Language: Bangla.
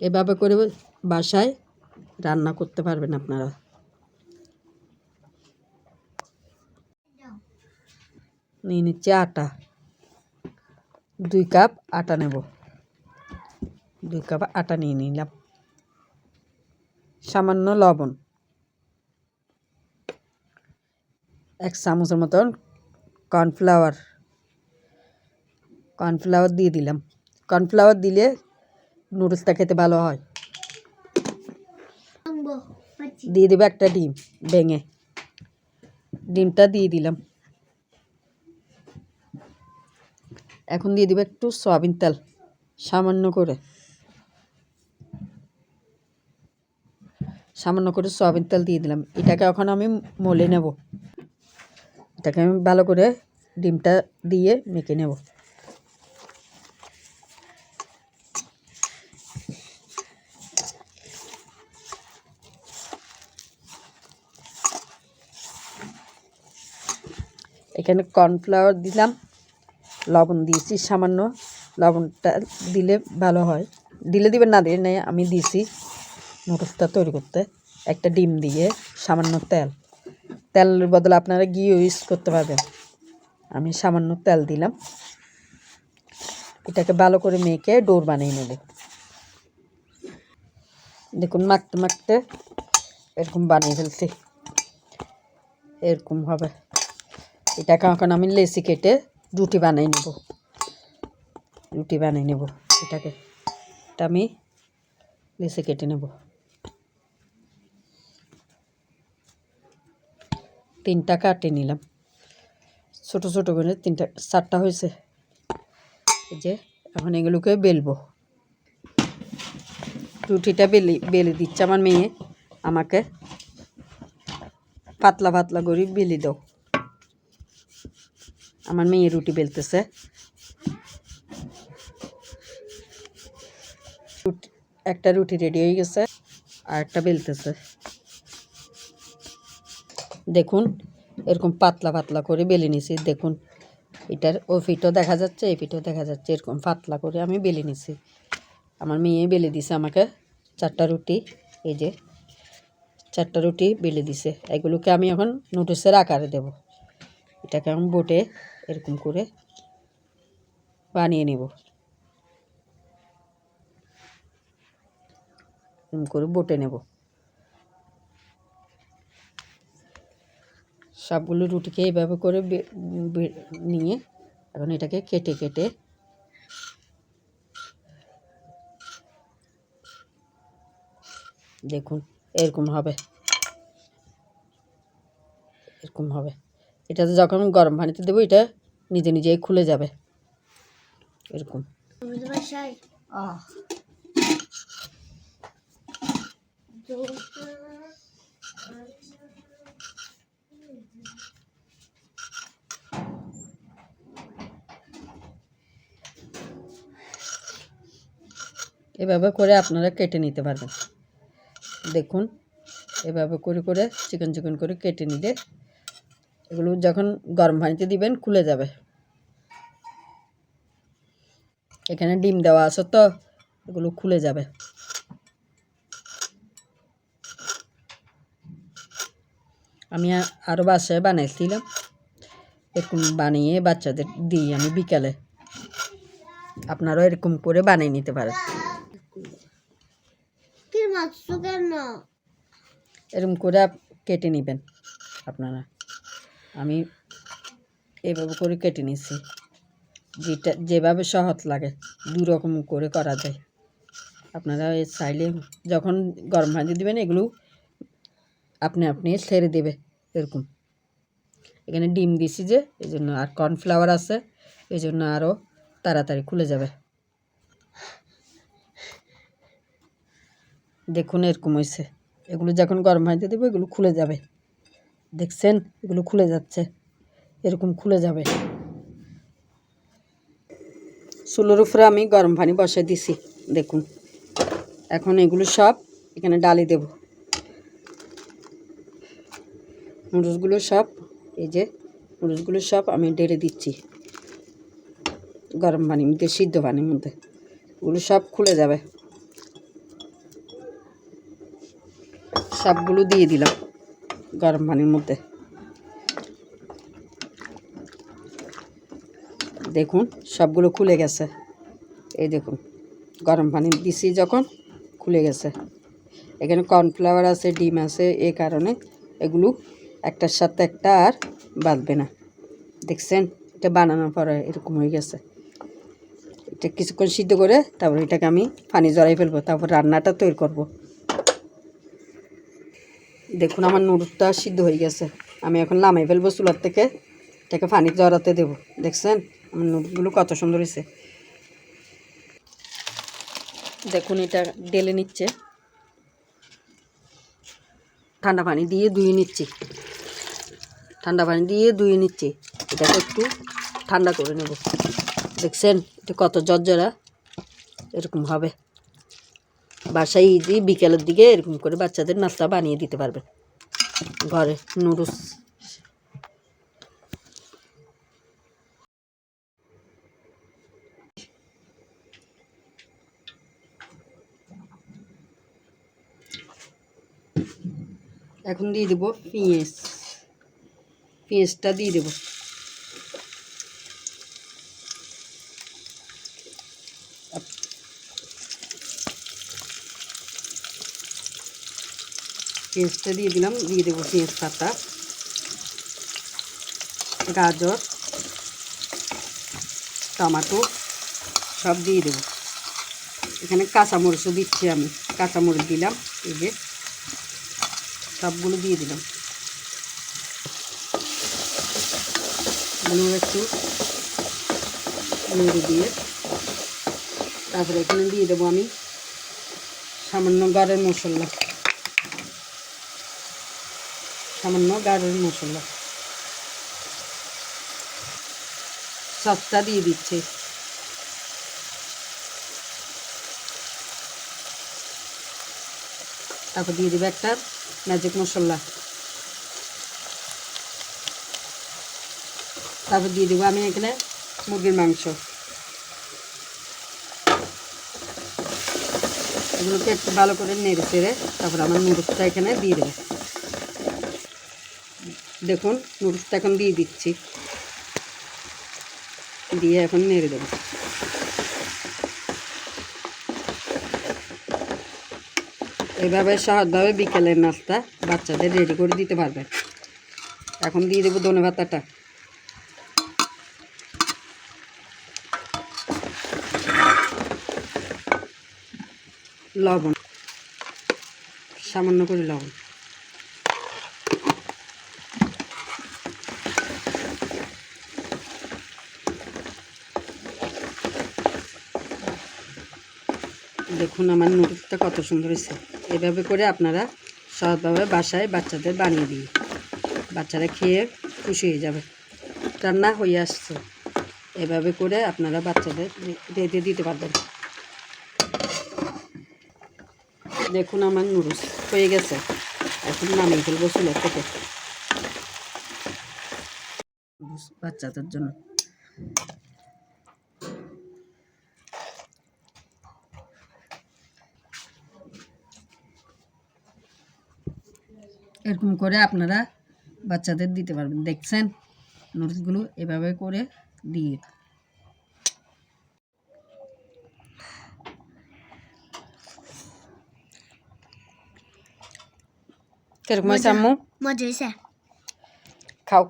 এভাবে করে বাসায় রান্না করতে পারবেন আপনারা। নিয়ে নিচ্ছি আটা। দুই কাপ আটা নেব। দুই কাপ আটা নিয়ে নিলাম। সামান্য লবণ। এক চামচের মতন কর্নফ্লাওয়ার। কর্নফ্লাওয়ার দিয়ে দিলাম। কর্নফ্লাওয়ার দিলে নুডলসটা খেতে ভালো হয়। দিয়ে দেবে একটা ডিম ভেঙে। ডিমটা দিয়ে দিলাম। এখন দিয়ে দেবে একটু সয়াবিন তেল সামান্য করে। সামান্য করে সয়াবিন তেল দিয়ে দিলাম। এটাকে এখন আমি মলে নেব। এটাকে আমি ভালো করে ডিমটা দিয়ে মেখে নেব। এখানে কর্নফ্লাওয়ার দিলাম, লবণ দিয়েছি, সামান্য লবণটা দিলে ভালো হয়। দিলে দিবেন, না দিলে নেই, আমি দিয়েছি নুডলসটা তৈরি করতে। একটা ডিম দিয়ে সামান্য তেল। তেলের বদলে আপনারা ঘি ইউজ করতে পারবেন। আমি সামান্য তেল দিলাম। এটাকে ভালো করে মেখে ডোর বানিয়ে নেব। দেখুন, মাখতে মাখতে এরকম বানিয়ে ফেলছি। এরকম হবে। এটাকে এখন আমি লেসি কেটে রুটি বানিয়ে নেব। রুটি বানিয়ে নেব এটাকে। এটা আমি লেসি কেটে নেব। তিনটা কাটে নিলাম। ছোট ছোট করে তিনটা, চারটা হয়েছে। যে এখন এগুলোকে বেলবো। রুটিটা বেলে বেলে দিচ্ছে আমার মেয়ে। আমাকে পাতলা পাতলা করে বেলে দাও। আমার মেয়ে রুটি বেলতেছে। একটা রুটি রেডি হয়ে গেছে, আর একটা বেলতেছে। দেখুন, এরকম পাতলা পাতলা করে বেলে নিছি। দেখুন, এটার ও ফিটও দেখা যাচ্ছে এই ফিটও দেখা যাচ্ছে। এরকম পাতলা করে আমি বেলে নিছি। আমার মেয়ে বেলে দিছে আমাকে চারটা রুটি, এই যে চারটা রুটি বেলে দিছে। এগুলোকে আমি এখন নুডলসের আকারে দেব। এটাকে আমি বোটে এরকম করে বানিয়ে নেব। এরকম করে বোটে নেব। সবগুলো রুটিকে এইভাবে করে নিয়ে এখন এটাকে কেটে কেটে দেখুন এরকম হবে। এরকম হবে। এটাতে যখন গরম পানিতে দেবো, এটা নিজে নিজেই খুলে যাবে। এরকম। এভাবে করে আপনারা কেটে নিতে পারবেন। দেখুন, এভাবে করে করে, চিকন চিকন করে কেটে নিলে এগুলো যখন গরম পানিতে দিবেন খুলে যাবে। এখানে ডিম দেওয়া আছে তো এগুলো খুলে যাবে। আমি আরও বাসায় বানাইছিলাম। এরকম বানিয়ে বাচ্চাদের দিই আমি বিকালে। আপনারাও এরকম করে বানিয়ে নিতে পারেন। এরকম করে কেটে নেবেন আপনারা। আমি এভাবে করে কেটে নিচ্ছি যেটা, যেভাবে সহজ লাগে দু রকম করে করা যায়। আপনারা চাইলে যখন গরম পানি দেবেন, এগুলো আপনি আপনি ছেড়ে দেবে, এরকম। এখানে ডিম দিছি যে এই জন্য আর কর্নফ্লাওয়ার আছে এই জন্য আরও তাড়াতাড়ি খুলে যাবে। দেখুন এরকম হয়েছে এগুলো যখন গরম পানিতে দেবো, এগুলো খুলে যাবে। দেখছেন? এগুলো খুলে যাচ্ছে। এরকম খুলে যাবে। চুলোর উপরে আমি গরম পানি বসে দিছি। দেখুন। এখন এগুলো সব এখানে ডালি দেব। নুডলসগুলো সব, এই যে নুডলসগুলো সব আমি ডেড়ে দিচ্ছি। গরম পানির মধ্যে, সিদ্ধ পানির মধ্যে। ওগুলো সব খুলে যাবে। সবগুলো দিয়ে দিলাম। গরম পানির মধ্যে। দেখুন, সবগুলো খুলে গেছে। এই দেখুন, গরম পানি দিছি যখন, খুলে গেছে। এখানে কর্নফ্লাওয়ার আছে, ডিম আছে, এ কারণে এগুলো একটার সাথে একটা আর বাঁধবে না। দেখছেন? এটা বানানোর পরে এরকম হয়ে গেছে। এটা কিছুক্ষণ সিদ্ধ করে তারপর এটাকে আমি পানি জড়াই ফেলব, তারপর রান্নাটা তৈরি করব। দেখুন, আমার নুডলসটা সিদ্ধ হয়ে গেছে। আমি এখন নামাই ফেলব চুলার থেকে, এটাকে পানি জড়াতে দেবো। দেখছেন? আমার নুডলসগুলো কত সুন্দর হয়েছে। দেখুন, এটা ডেলে নিচ্ছে। ঠান্ডা পানি দিয়ে ধুয়ে নিচ্ছি। ঠান্ডা পানি দিয়ে ধুয়ে নিচ্ছি। এটাকে একটু ঠান্ডা করে নেব। দেখছেন? এটা কত জর্জরা? এরকম হবে। বাসায় ইজি বিকেলের দিকে এরকম করে বাচ্চাদের নাস্তা বানিয়ে দিতে পারবেন ঘরে নুডলস। এখন দিয়ে দেবো পেঁয়াজ। পেঁয়াজটা দিয়ে দেবো। পেঁয়াজটা দিয়ে দিলাম, দিয়ে দেবো পেঁয়াজ পাতা গাজর, টমাটো, সব দিয়ে দেবো। এখানে কাঁচামরিচও দিচ্ছি আমি, কাঁচামরিচ দিলাম, এই যে সবগুলো দিয়ে দিলাম। একটু নেড়ে দিয়ে। তারপরে এখানে দিয়ে দেবো আমি সামান্য গাড়ের মশলা। সামান্য গাড়ের মশলা। সসটা দিয়ে দিচ্ছে। তারপর দিয়ে দেবো একটা ম্যাজিক মশলা। তারপর দিয়ে দেবো আমি এখানে মুরগির মাংস। এগুলোকে একটু ভালো করে নেড়ে চেড়ে তারপর আমার নুডলসটা এখানে দিয়ে দেবো। দেখুন, নুডলসটা এখন দিয়ে দিচ্ছি। দিয়ে এখন নেড়ে দেবো। এভাবে সহজভাবে বিকেলের নাস্তা বাচ্চাদের রেডি করে দিতে পারবেন এখন দিয়ে দেবো ধনে পাতাটা। লবণ। সামান্য করে লবণ। দেখুন আমার নুডলসটা কত সুন্দর হয়েছে। এভাবে করে আপনারা সহজভাবে বাসায় বাচ্চাদের বানিয়ে দিই বাচ্চারা খেয়ে খুশি হয়ে যাবে। রান্না হয়ে আসছে। এভাবে করে আপনারা বাচ্চাদের রেঁধে দিতে পারবেন। দেখুন আমার নুডলস হয়ে গেছে। এখন নামিয়ে ফেলব চুলের থেকে। বাচ্চাদের জন্য। এরকম করে আপনারা বাচ্চাদের দিতে পারবেন। দেখছেন? নুডলসগুলো এভাবে করে দিয়ে। কেরকম আম্মু মজা। হয়েছে খাও।